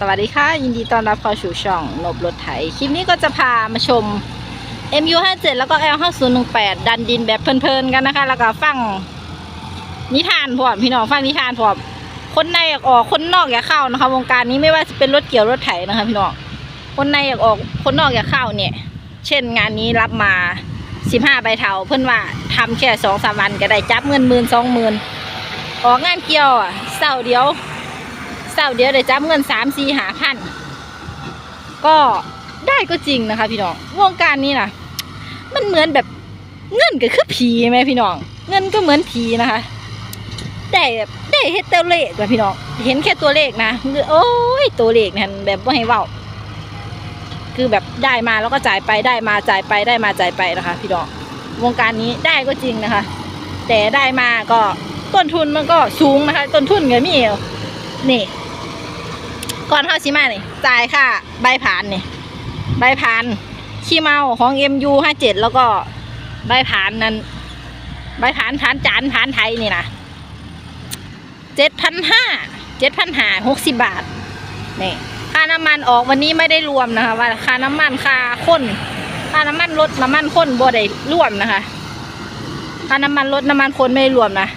สวัสดีค่ะ ยินดีต้อนรับเข้าสู่ช่องนบรถไถ คลิปนี้ก็จะพามาชม MU57 แล้วก็ L5018 ดันดินแบบเพลินๆกันนะคะ แล้วก็ฟังนิทานพร้อมพี่น้องฟังนิทานพร้อมคนในอยากออกคนนอกอยากเข้านะคะ วงการนี้ไม่ว่าจะเป็นรถเกี่ยวรถไถนะคะพี่น้องคนในอยากออกคนนอกอยากเข้าเนี่ย เช่นงานนี้รับมา 15ใบเทาเพื่อนว่าทำแค่สองสามวันก็ได้จับเงินหมื่นสองหมื่นออกงานเกี่ยวอะเสาร์เดียว เศร้าเดียวได้จับเงินสามสี่หาพันก็ได้ก็จริงนะคะ พี่น้องวงการนี้นะมันเหมือนแบบเงินก็คือผีไหมพี่น้อง เงินก็เหมือนผีนะคะได้แบบได้เห็นตัวเลขนะพี่น้องเห็นแค่ตัวเลขนะโอ้ยตัวเลขนั่นแบบว่าให้เว้าคือแบบได้มาแล้วก็จ่ายไปได้มาจ่ายไปได้มาจ่ายไปนะคะ พี่น้องวงการนี้ได้ก็จริงนะคะ แต่ได้มาก็ต้นทุนมันก็สูงนะคะ ต้นทุนเงินมีเอวนี่ ก่อนเข้าชิมานี่จ่ายค่าใบผ่านนี่ใบผ่านขี้เมาของ MU ห้าเจ็ดแล้วก็ใบผ่านนั้นใบผ่านผ่านจานผ่านไทยนี่นะเจ็ดพันห้าเจ็ดพันห้าหกสิบบาทนี่ค่าน้ำมันออกวันนี้ไม่ได้รวมนะคะ ว่าค่าน้ำมันค่าข้นค่าน้ำมันรถน้ำมันข้นบ่ได้รวมนะคะค่าน้ำมันรถน้ำมันข้นไม่ได้รวมนะ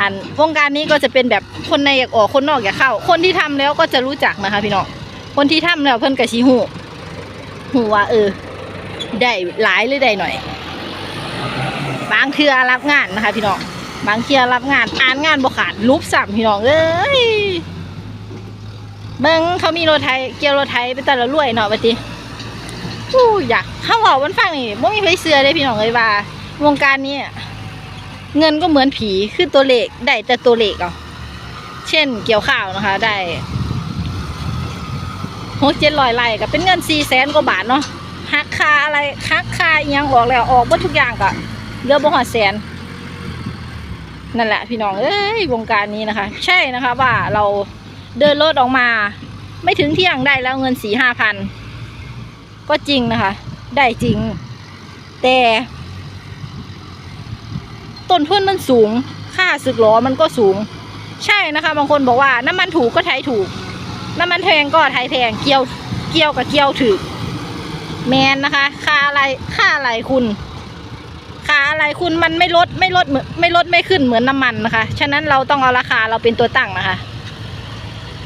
อันวงการนี้ก็จะเป็นแบบคนในอยากออกคนนอกอยากเข้า คนที่ทำแล้วก็จะรู้จักนะคะ พี่น้องคนที่ทำแล้วเพิ่นกระชี้หูหูว่าเออ ได้หลายหรือได้หน่อย บางเทือรับงานนะคะ พี่น้องบางเทือรับงานอ่านงานบ่ขาดรูปสัมพี่น้องเอ้ยเบิ่งเขามีรถไทยเกี่ยวรถไทยเป็นแต่ละรวยเนาะปฏิอู้อยากเข้าบอกมันฟังนี่บ่มีใครเชื่อเลยพี่น้องเลยว่าวงการนี้ เงินก็เหมือนผีคือตัวเลขได้แต่ตัวเลขเอาเช่นเกี่ยวข้าวนะคะ ได้หกเจ็ดร้อยไร่ก็เป็นเงินสี่แสนกว่าบาทเนาะหักค่าอะไรหักค่าอิหยังออกแล้วออกหมดทุกอย่างก็เหลือบ่หอดแสนนั่นแหละพี่น้องเอ้ยวงการนี้นะคะ ใช่นะคะว่าเราเดินรถออกมา ไม่ถึงเที่ยงได้แล้วเงินสี่ห้าพันก็จริงนะคะ ได้จริง แต่ ต้นทุนมันสูง ค่าสึกล้อมันก็สูง ใช่นะคะ บางคนบอกว่าน้ำมันถูกก็ไทยถูก น้ำมันแพงก็ไทยแพงเกี่ยวเกี่ยวกับเกี่ยวถือแมนนะคะ ค่าอะไรค่าอะไรคุณค่าอะไรคุณมันไม่ลดไม่ลดเหมือนไม่ลดไม่ขึ้นเหมือนน้ำมันนะคะ ฉะนั้นเราต้องเอาราคาเราเป็นตัวตั้งนะคะ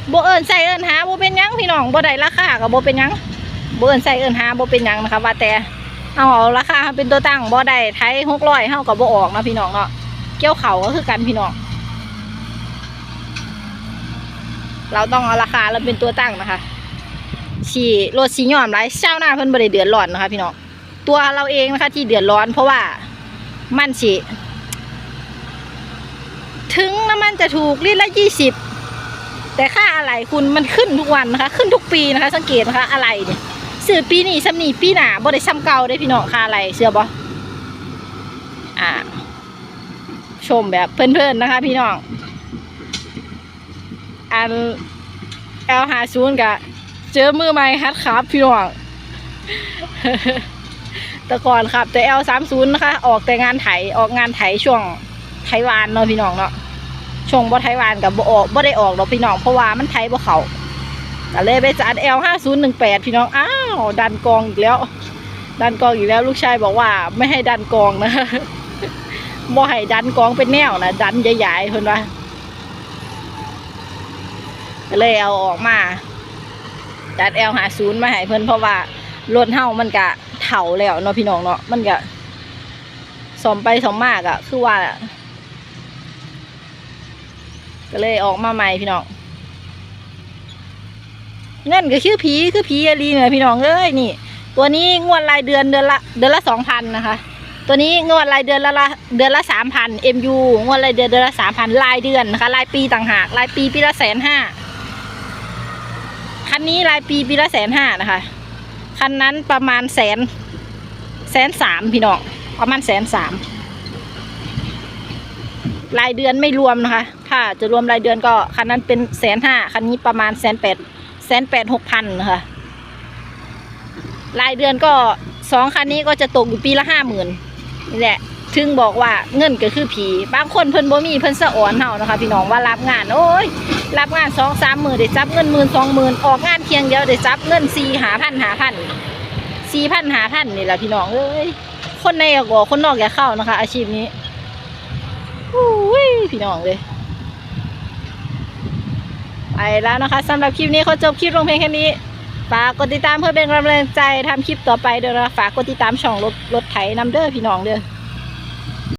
โบเอิญใส่เอิญหาโบเป็นยังพี่น้องโบได้ราคากับโบเป็นยังโบเอิญใส่เอิญหาโบเป็นยังนะคะว่าแต่ เอาราคาเป็นตัวตั้งบ่ได้ไทยหกร้อยเท่ากับบ่ออกนะพี่น้องเนาะเกี่ยวเขาก็คือกันพี่น้อง เราต้องเอาราคาเราเป็นตัวตั้งนะคะฉีรถสีย่อมไรเช้าหน้าเพิ่นบ่ได้เดือดร้อนนะคะ พี่น้องตัวเราเองนะคะ ที่เดือดร้อน เพราะว่ามันฉีถึงน้ำมันจะถูกลิตรละยี่สิบแต่ค่าอะไรคุณมันขึ้นทุกวันนะคะ ขึ้นทุกปีนะคะ สังเกตนะคะอะไรเนี่ย ซื้อปีนี้ซ้ำนี่ปีหนาบ่ได้ซ้ำเก่าได้พี่น้องค่าอะไรเชื่อบ่อ่า ชมแบบเพลินๆนะคะ พี่น้องอันเอลหาศูนกะเจอมือใหม่ฮัดครับพี่น้องแต่ก่อนครับ แต่เอลสามศูนย์นะคะ ออกแต่งานไถออกงานไถช่วงไถวานเนาะพี่น้องเนาะช่วงบ่ไถวานกับบ่ออกบ่ได้ออกดอกพี่น้องเพราะว่ามันไถบ่เขา ก็เลยไปจัด L ห้าศูนย์หนึ่งแปดพี่น้อง อ้าว ดันกองอีกแล้ว ดันกองอีกแล้วลูกชายบอกว่าไม่ให้ดันกองนะบ่ให้ดันกองเป็นแนวนะดันใหญ่ๆเพิ่นว่าก็เลยเอาออกมา จัด L หาศูนย์มาให้เพิ่นเพราะว่ารถเฮามันกะเถ่าแล้วเนาะพี่น้องเนาะมันกะสมไปสมมากอะคือว่าก็เลยออกมาใหม่พี่น้อง เงินก็คือผีคือผีอรีเนี่ยพี่น้องเอ้ยนี่ ตัวนี้งวดรายเดือนเดือนละเดือนละสองพันนะคะ ตัวนี้งวดรายเดือนละละเดือนละสามพัน MU งวดรายเดือนเดือนละสามพันรายเดือนนะคะรายปีต่างหากรายปีปีละแสนห้าคันนี้รายปีปีละแสนห้านะคะคันนั้นประมาณแสนแสนสามพี่น้องประมาณแสนสามรายเดือนไม่รวมนะคะ ถ้าจะรวมรายเดือนก็คันนั้นเป็นแสนห้าคันนี้ประมาณแสนแปด แสนแปดหกพันนะคะรายเดือนก็สองคันนี้ก็จะตกอยู่ปีละห้าหมื่นนี่แหละ ถึงบอกว่าเงินก็คือผี บางคนเพิ่นบ่มีเพิ่นสะอ่อนเฮานะคะ พี่น้องว่ารับงานโอ้ย รับงานสองสามหมื่นได้จับเงินหมื่นสองหมื่นออกงานเพียงเดียวได้จับเงินสี่หาพันหาพันสี่พันหาพันนี่แหละพี่น้องเอ้ยคนในก็คนนอกอย่าเข้านะคะ อาชีพนี้อุ้ยพี่น้องเลย ไปแล้วนะคะสำหรับคลิปนี้เขาจบคลิปลงเพลงแค่นี้ฝากกดติดตามเพื่อเป็นกำลังใจทำคลิปต่อไปเด้อนะฝากกดติดตามช่องรถรถไถนำเด้อพี่น้องเด้อ